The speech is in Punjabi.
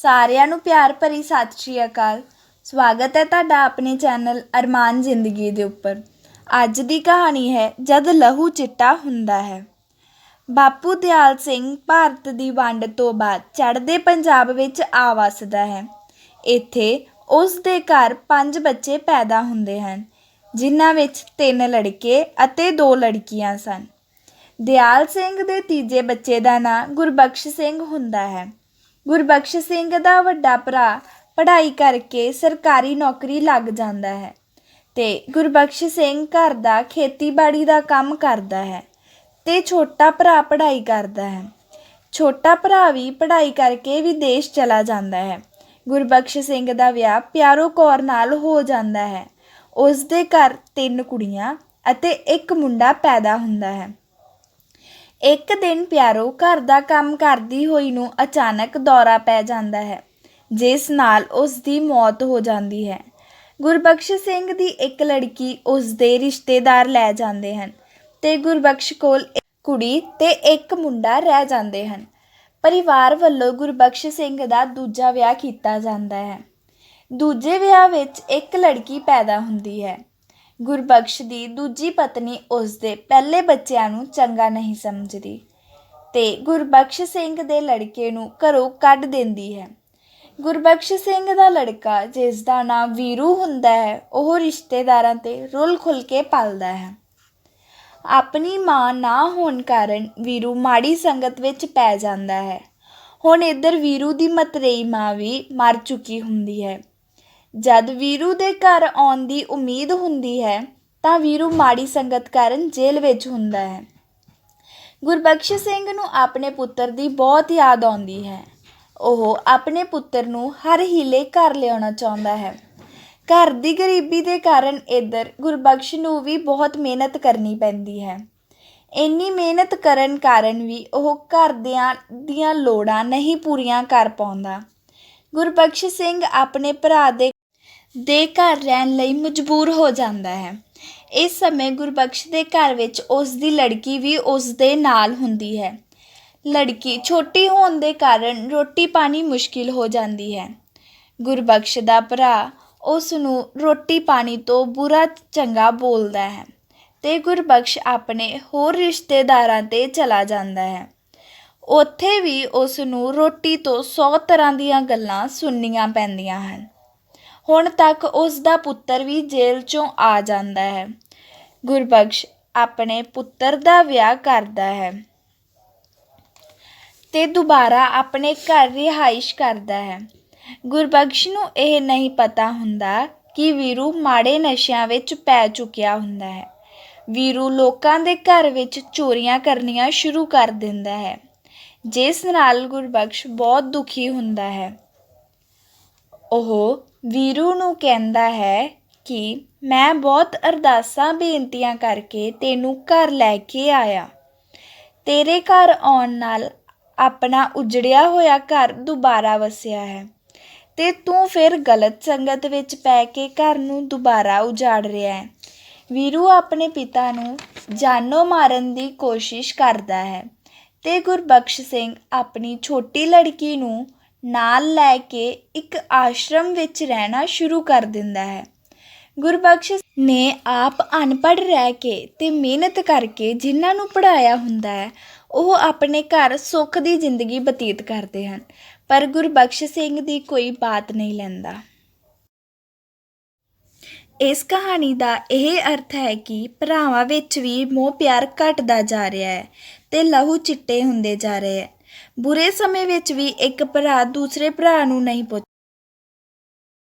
ਸਾਰਿਆਂ ਨੂੰ ਪਿਆਰ ਭਰੀ ਸਤਿ ਸ਼੍ਰੀ ਅਕਾਲ। ਸਵਾਗਤ ਹੈ ਤੁਹਾਡਾ ਆਪਣੇ ਚੈਨਲ ਅਰਮਾਨ ਜ਼ਿੰਦਗੀ ਦੇ ਉੱਪਰ। ਅੱਜ ਦੀ ਕਹਾਣੀ ਹੈ, ਜਦ ਲਹੂ ਚਿੱਟਾ ਹੁੰਦਾ ਹੈ। ਬਾਪੂ ਦਿਆਲ ਸਿੰਘ ਭਾਰਤ ਦੀ ਵੰਡ ਤੋਂ ਬਾਅਦ ਚੜ੍ਹਦੇ ਪੰਜਾਬ ਵਿੱਚ ਆ ਵਸਦਾ ਹੈ। ਇੱਥੇ ਉਸ ਦੇ ਘਰ ਪੰਜ ਬੱਚੇ ਪੈਦਾ ਹੁੰਦੇ ਹਨ, ਜਿਨ੍ਹਾਂ ਵਿੱਚ ਤਿੰਨ ਲੜਕੇ ਅਤੇ ਦੋ ਲੜਕੀਆਂ ਸਨ। ਦਿਆਲ ਸਿੰਘ ਦੇ ਤੀਜੇ ਬੱਚੇ ਦਾ ਨਾਂ ਗੁਰਬਖਸ਼ ਸਿੰਘ ਹੁੰਦਾ ਹੈ। ਗੁਰਬਖਸ਼ ਸਿੰਘ ਦਾ ਵੱਡਾ ਭਰਾ ਪੜ੍ਹਾਈ ਕਰਕੇ ਸਰਕਾਰੀ ਨੌਕਰੀ ਲੱਗ ਜਾਂਦਾ ਹੈ ਤੇ ਗੁਰਬਖਸ਼ ਸਿੰਘ ਘਰ ਦਾ ਖੇਤੀਬਾੜੀ ਦਾ ਕੰਮ ਕਰਦਾ ਹੈ ਤੇ ਛੋਟਾ ਭਰਾ ਪੜ੍ਹਾਈ ਕਰਦਾ ਹੈ। ਛੋਟਾ ਭਰਾ ਵੀ ਪੜ੍ਹਾਈ ਕਰਕੇ ਵਿਦੇਸ਼ ਚਲਾ ਜਾਂਦਾ ਹੈ। ਗੁਰਬਖਸ਼ ਸਿੰਘ ਦਾ ਵਿਆਹ ਪਿਆਰੋ ਕੌਰ ਨਾਲ ਹੋ ਜਾਂਦਾ ਹੈ। ਉਸ ਦੇ ਘਰ ਤਿੰਨ ਕੁੜੀਆਂ ਅਤੇ ਇੱਕ ਮੁੰਡਾ ਪੈਦਾ ਹੁੰਦਾ ਹੈ। ਇੱਕ ਦਿਨ ਪਿਆਰੋ ਘਰ ਦਾ ਕੰਮ ਕਰਦੀ ਹੋਈ ਨੂੰ ਅਚਾਨਕ ਦੌਰਾ ਪੈ ਜਾਂਦਾ ਹੈ, ਜਿਸ ਨਾਲ ਉਸ ਦੀ ਮੌਤ ਹੋ ਜਾਂਦੀ ਹੈ। ਗੁਰਬਖਸ਼ ਸਿੰਘ ਦੀ ਇੱਕ ਲੜਕੀ ਉਸ ਦੇ ਰਿਸ਼ਤੇਦਾਰ ਲੈ ਜਾਂਦੇ ਹਨ ਤੇ ਗੁਰਬਖਸ਼ ਕੋਲ ਕੁੜੀ ਤੇ ਇੱਕ ਮੁੰਡਾ ਰਹਿ ਜਾਂਦੇ ਹਨ। ਪਰਿਵਾਰ ਵੱਲੋਂ ਗੁਰਬਖਸ਼ ਸਿੰਘ ਦਾ ਦੂਜਾ ਵਿਆਹ ਕੀਤਾ ਜਾਂਦਾ ਹੈ। ਦੂਜੇ ਵਿਆਹ ਵਿੱਚ ਇੱਕ ਲੜਕੀ ਪੈਦਾ ਹੁੰਦੀ ਹੈ। ਗੁਰਬਖਸ਼ ਦੀ ਦੂਜੀ ਪਤਨੀ ਉਸ ਦੇ ਪਹਿਲੇ ਬੱਚਿਆਂ ਨੂੰ ਚੰਗਾ ਨਹੀਂ ਸਮਝਦੀ ਤੇ ਗੁਰਬਖਸ਼ ਸਿੰਘ ਦੇ ਲੜਕੇ ਨੂੰ ਘਰੋਂ ਕੱਢ ਦਿੰਦੀ ਹੈ। ਗੁਰਬਖਸ਼ ਸਿੰਘ ਦਾ ਲੜਕਾ ਜਿਸ ਦਾ ਨਾਮ ਵੀਰੂ ਹੁੰਦਾ ਹੈ, ਉਹ ਰਿਸ਼ਤੇਦਾਰਾਂ ਤੇ ਰੁੱਲ ਖੁੱਲ ਕੇ ਪਲਦਾ ਹੈ। ਆਪਣੀ ਮਾਂ ਨਾ ਹੋਣ ਕਾਰਨ ਵੀਰੂ ਮਾੜੀ ਸੰਗਤ ਵਿੱਚ ਪੈ ਜਾਂਦਾ ਹੈ। ਹੁਣ ਇੱਧਰ ਵੀਰੂ ਦੀ ਮਤਰੇਈ ਮਾਂ ਵੀ ਮਰ ਚੁੱਕੀ ਹੁੰਦੀ ਹੈ। ਜਦ ਵੀਰੂ ਦੇ ਘਰ ਆਉਣ ਦੀ ਉਮੀਦ ਹੁੰਦੀ ਹੈ, ਤਾਂ ਵੀਰੂ ਮਾੜੀ ਸੰਗਤ ਕਾਰਨ ਜੇਲ੍ਹ ਵਿੱਚ ਹੁੰਦਾ ਹੈ। ਗੁਰਬਖਸ਼ ਸਿੰਘ ਨੂੰ ਆਪਣੇ ਪੁੱਤਰ ਦੀ ਬਹੁਤ ਯਾਦ ਆਉਂਦੀ ਹੈ। ਉਹ ਆਪਣੇ ਪੁੱਤਰ ਨੂੰ ਹਰ ਹੀਲੇ ਘਰ ਲਿਆਉਣਾ ਚਾਹੁੰਦਾ ਹੈ। ਘਰ ਦੀ ਗਰੀਬੀ ਦੇ ਕਾਰਨ ਇੱਧਰ ਗੁਰਬਖਸ਼ ਨੂੰ ਵੀ ਬਹੁਤ ਮਿਹਨਤ ਕਰਨੀ ਪੈਂਦੀ ਹੈ। ਇੰਨੀ ਮਿਹਨਤ ਕਰਨ ਕਾਰਨ ਵੀ ਉਹ ਘਰ ਦੀਆਂ ਲੋੜਾਂ ਨਹੀਂ ਪੂਰੀਆਂ ਕਰ ਪਾਉਂਦਾ। ਗੁਰਬਖਸ਼ ਸਿੰਘ ਆਪਣੇ ਭਰਾ ਦੇ ਦੇ ਘਰ ਰਹਿਣ ਲਈ ਮਜਬੂਰ ਹੋ ਜਾਂਦਾ ਹੈ। ਇਸ ਸਮੇਂ ਗੁਰਬਖਸ਼ ਦੇ ਘਰ ਵਿੱਚ ਉਸ ਦੀ ਲੜਕੀ ਵੀ ਉਸ ਦੇ ਨਾਲ ਹੁੰਦੀ ਹੈ। ਲੜਕੀ ਛੋਟੀ ਹੋਣ ਦੇ ਕਾਰਨ ਰੋਟੀ ਪਾਣੀ ਮੁਸ਼ਕਿਲ ਹੋ ਜਾਂਦੀ ਹੈ। ਗੁਰਬਖਸ਼ ਦਾ ਭਰਾ ਉਸ ਨੂੰ ਰੋਟੀ ਪਾਣੀ ਤੋਂ ਬੁਰਾ ਚੰਗਾ ਬੋਲਦਾ ਹੈ ਤੇ ਗੁਰਬਖਸ਼ ਆਪਣੇ ਹੋਰ ਰਿਸ਼ਤੇਦਾਰਾਂ ਤੇ ਚਲਾ ਜਾਂਦਾ ਹੈ। ਉੱਥੇ ਵੀ ਉਸ ਨੂੰ ਰੋਟੀ ਤੋਂ 100 ਤਰ੍ਹਾਂ ਦੀਆਂ ਗੱਲਾਂ ਸੁਣਨੀਆਂ ਪੈਂਦੀਆਂ ਹਨ। ਹੁਣ ਤੱਕ ਉਸ ਦਾ ਪੁੱਤਰ ਵੀ ਜੇਲ੍ਹ ਚੋਂ ਆ ਜਾਂਦਾ ਹੈ। ਗੁਰਬਖਸ਼ ਆਪਣੇ ਪੁੱਤਰ ਦਾ ਵਿਆਹ ਕਰਦਾ ਹੈ ਤੇ ਦੁਬਾਰਾ ਆਪਣੇ ਘਰ ਰਿਹਾਇਸ਼ ਕਰਦਾ ਹੈ। ਗੁਰਬਖਸ਼ ਨੂੰ ਇਹ ਨਹੀਂ ਪਤਾ ਹੁੰਦਾ ਕਿ ਵੀਰੂ ਮਾੜੇ ਨਸ਼ਿਆਂ ਵਿੱਚ ਪੈ ਚੁੱਕਿਆ ਹੁੰਦਾ ਹੈ। ਵੀਰੂ ਲੋਕਾਂ ਦੇ ਘਰ ਵਿੱਚ ਚੋਰੀਆਂ ਕਰਨੀਆਂ ਸ਼ੁਰੂ ਕਰ ਦਿੰਦਾ ਹੈ। ਜਿਸ ਨਾਲ ਗੁਰਬਖਸ਼ ਬਹੁਤ ਦੁਖੀ ਹੁੰਦਾ ਹੈ। ਉਹ ਵੀਰੂ ਨੂੰ ਕਹਿੰਦਾ ਹੈ ਕਿ ਮੈਂ ਬਹੁਤ ਅਰਦਾਸਾਂ ਬੇਨਤੀਆਂ ਕਰਕੇ ਤੈਨੂੰ ਘਰ ਲੈ ਕੇ ਆਇਆ। ਤੇਰੇ ਘਰ ਆਉਣ ਨਾਲ ਆਪਣਾ ਉਜੜਿਆ ਹੋਇਆ ਘਰ ਦੁਬਾਰਾ ਵਸਿਆ ਹੈ ਤੇ ਤੂੰ ਫਿਰ ਗਲਤ ਸੰਗਤ ਵਿੱਚ ਪੈ ਕੇ ਘਰ ਨੂੰ ਦੁਬਾਰਾ ਉਜਾੜ ਰਿਹਾ ਹੈ। ਵੀਰੂ ਆਪਣੇ ਪਿਤਾ ਨੂੰ ਜਾਨੋਂ ਮਾਰਨ ਦੀ ਕੋਸ਼ਿਸ਼ ਕਰਦਾ ਹੈ ਤੇ ਗੁਰਬਖਸ਼ ਸਿੰਘ ਆਪਣੀ ਛੋਟੀ ਲੜਕੀ ਨੂੰ ਨਾਲ ਲੈ ਕੇ ਇੱਕ ਆਸ਼ਰਮ ਵਿੱਚ ਰਹਿਣਾ ਸ਼ੁਰੂ ਕਰ ਦਿੰਦਾ ਹੈ। ਗੁਰਬਖਸ਼ ਨੇ ਆਪ ਅਨਪੜ੍ਹ ਰਹਿ ਕੇ ਤੇ ਮਿਹਨਤ ਕਰਕੇ ਜਿਨ੍ਹਾਂ ਨੂੰ ਪੜਾਇਆ ਹੁੰਦਾ ਹੈ, ਉਹ ਆਪਣੇ ਘਰ ਸੁੱਖ ਦੀ ਜ਼ਿੰਦਗੀ ਬਤੀਤ ਕਰਦੇ ਹਨ, ਪਰ ਗੁਰਬਖਸ਼ ਸਿੰਘ ਦੀ ਕੋਈ ਬਾਤ ਨਹੀਂ ਲੈਂਦਾ। ਇਸ ਕਹਾਣੀ ਦਾ ਇਹ ਅਰਥ ਹੈ ਕਿ ਭਰਾਵਾਂ ਵਿੱਚ ਵੀ ਮੋਹ ਪਿਆਰ ਘਟਦਾ ਜਾ ਰਿਹਾ ਹੈ ਤੇ ਲਹੂ ਚਿੱਟੇ ਹੁੰਦੇ ਜਾ ਰਹੇ ਹੈ। ਬੁਰੇ ਸਮੇਂ ਵਿੱਚ ਵੀ ਇੱਕ ਭਰਾ ਦੂਸਰੇ ਭਰਾ ਨੂੰ ਨਹੀਂ ਪੁੱਛ